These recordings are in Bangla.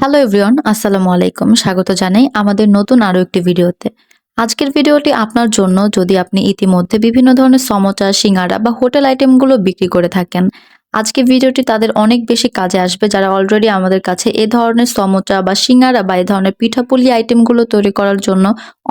হ্যালো এভরিওয়ান আসসালামু আলাইকুম। স্বাগত জানাই আমাদের নতুন আরও একটি ভিডিওতে। আজকের ভিডিওটি আপনার জন্য যদি আপনি ইতিমধ্যে বিভিন্ন ধরনের সমচা, সিঙ্গারা বা হোটেল আইটেমগুলো বিক্রি করে থাকেন আজকে ভিডিওটি তাদের অনেক বেশি কাজে আসবে যারা অলরেডি আমাদের কাছে এ ধরনের সমোচা বা সিঙ্গারা বা এ ধরনের পিঠাপুলি আইটেমগুলো তৈরি করার জন্য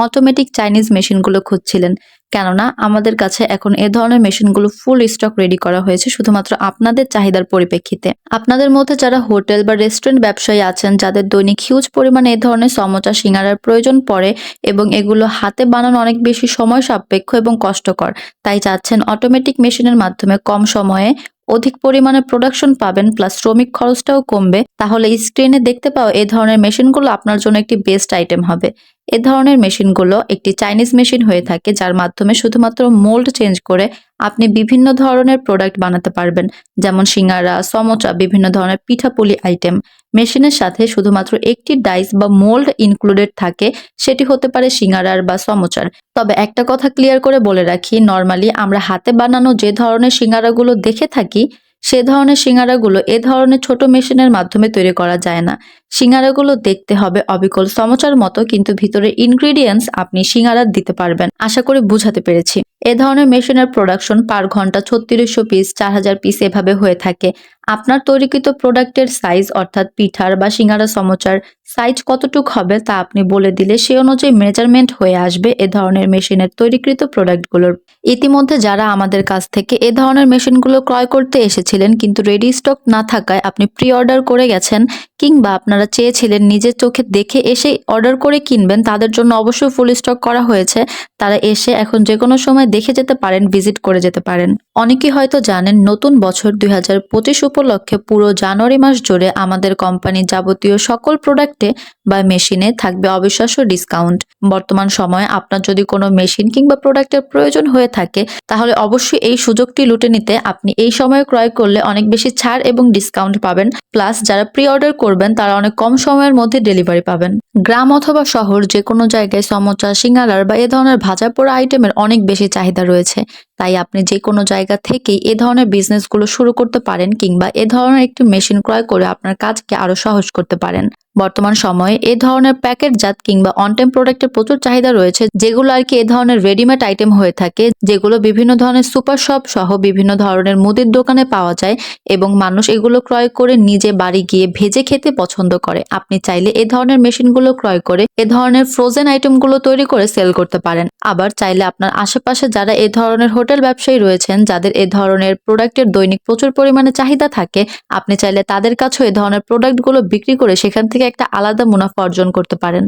অটোমেটিক চাইনিজ মেশিনগুলো খুঁজছিলেন। কেননা আমাদের কাছে এখন এ ধরনের মেশিনগুলো ফুল স্টক রেডি করা হয়েছে শুধুমাত্র আপনাদের চাহিদার পরিপ্রেক্ষিতে। আপনাদের মধ্যে যারা হোটেল বা রেস্টুরেন্ট ব্যবসায়ী আছেন, যাদের দৈনিক হিউজ পরিমাণে এ ধরনের সমচা সিঙ্গারার প্রয়োজন পড়ে এবং এগুলো হাতে বানানো অনেক বেশি সময় সাপেক্ষ এবং কষ্টকর, তাই চাচ্ছেন অটোমেটিক মেশিনের মাধ্যমে কম সময়ে অধিক পরিমাণে প্রোডাকশন পাবেন প্লাস শ্রমিক খরচটাও কমবে, তাহলে স্ক্রিনে দেখতে পাওয়া এই ধরনের মেশিনগুলো আপনার জন্য একটি বেস্ট আইটেম হবে। এ ধরনের মেশিনগুলো একটি চাইনিজ মেশিন হয়ে থাকে, যার মাধ্যমে শুধুমাত্র মোল্ড চেঞ্জ করে আপনি বিভিন্ন ধরনের প্রোডাক্ট বানাতে পারবেন, যেমন সিঙ্গারা, সমোচা, বিভিন্ন ধরনের পিঠাপুলি আইটেম। মেশিনের সাথে শুধুমাত্র একটি ডাইস বা মোল্ড ইনক্লুডেড থাকে, সেটি হতে পারে সিঙ্গারার বা সমোচার। তবে একটা কথা ক্লিয়ার করে বলে রাখি, নর্মালি আমরা হাতে বানানো যে ধরনের সিঙ্গারাগুলো দেখে থাকি, সে ধরনের সিঙ্গারাগুলো এ ধরনের ছোট মেশিনের মাধ্যমে তৈরি করা যায় না। সিঙ্গারাগুলো দেখতে হবে অবিকল সমচার মতো, কিন্তু ভিতরে ইনগ্রিডিয়েন্টস আপনি সিঙ্গারা দিতে পারবেন। আশা করি বুঝাতে পেরেছি। এ ধরনের মেশিনের প্রোডাকশন পার ঘণ্টা ছত্রিশশো পিস চার হাজার পিস এভাবে হয়ে থাকে। আপনার তৈরিকৃত প্রোডাক্টের সাইজ অর্থাৎ পিঠার বা সিঙ্গারা সমচার সাইজ কতটুক হবে তা আপনি বলে দিলে সে অনুযায়ী মেজারমেন্ট হয়ে আসবে এ ধরনের মেশিনের তৈরিকৃত প্রোডাক্টগুলোর ইতিমধ্যে যারা আমাদের কাছ থেকে এ ধরনের মেশিনগুলো ক্রয় করতে এসেছিলেন, কিন্তু রেডি স্টক না থাকায় আপনি প্রি অর্ডার করে গেছেন, কিংবা আপনারা চেয়েছিলেন নিজের চোখে দেখে এসে অর্ডার করে কিনবেন, তাদের জন্য অবশ্যই ফুল স্টক করা হয়েছে। তারা এসে এখন যে কোনো সময় দেখে যেতে পারেন, ভিজিট করে যেতে পারেন। অনেকেই হয়তো জানেন, নতুন বছর দুই হাজার পঁচিশ উপলক্ষে পুরো জানুয়ারি মাস জুড়ে আমাদের কোম্পানির যাবতীয় সকল প্রোডাক্টে বা মেশিনে থাকবে অবিশ্বাস্য ডিসকাউন্ট। বর্তমান সময়ে আপনার যদি কোনো মেশিন কিংবা প্রোডাক্টের প্রয়োজন হয়ে থাকে, তাহলে অবশ্যই এই সুযোগটি লুটে নিতে আপনি এই সময়ে ক্রয় করলে অনেক বেশি ছাড় এবং ডিসকাউন্ট পাবেন। প্লাস যারা প্রি অর্ডার করবেন, তারা অনেক কম সময়ের মধ্যে ডেলিভারি পাবেন। গ্রাম অথবা শহর যে কোনো জায়গায় সমোচা সিঙ্গালার বা এ ধরনের ভাজা পোড়া আইটেমের অনেক বেশি চাহিদা রয়েছে। তাই আপনি যে কোনো জায়গা থেকেই এ ধরনের বিজনেসগুলো শুরু করতে পারেন কিংবা এ ধরনের একটি মেশিন ক্রয় করে আপনার কাজকে আরও সহজ করতে পারেন। বর্তমান সময়ে এ ধরনের প্যাকেটজাত কিংবা অনটেম প্রোডাক্টের প্রচুর চাহিদা রয়েছে, যেগুলো আর কি এ ধরনের রেডিমেড আইটেম হয়ে থাকে, যেগুলো বিভিন্ন ধরনের সুপার শপ সহ বিভিন্ন ধরনের মুদির দোকানে পাওয়া যায় এবং মানুষ এগুলো ক্রয় করে নিজে বাড়ি গিয়ে ভেজে খেতে পছন্দ করে। আপনি চাইলে এ ধরনের মেশিনগুলো ক্রয় করে এ ধরনের ফ্রোজেন আইটেমগুলো তৈরি করে সেল করতে পারেন। আবার চাইলে আপনার আশেপাশে যারা এ ধরনের হোটেল ব্যবসায়ী রয়েছেন যাদের এ ধরনের প্রোডাক্টের দৈনিক প্রচুর পরিমাণে চাহিদা থাকে। আপনি চাইলে তাদের কাছেও এ ধরনের প্রোডাক্টগুলো বিক্রি করে সেখান থেকে একটা আলাদা মুনাফা অর্জন করতে পারেন।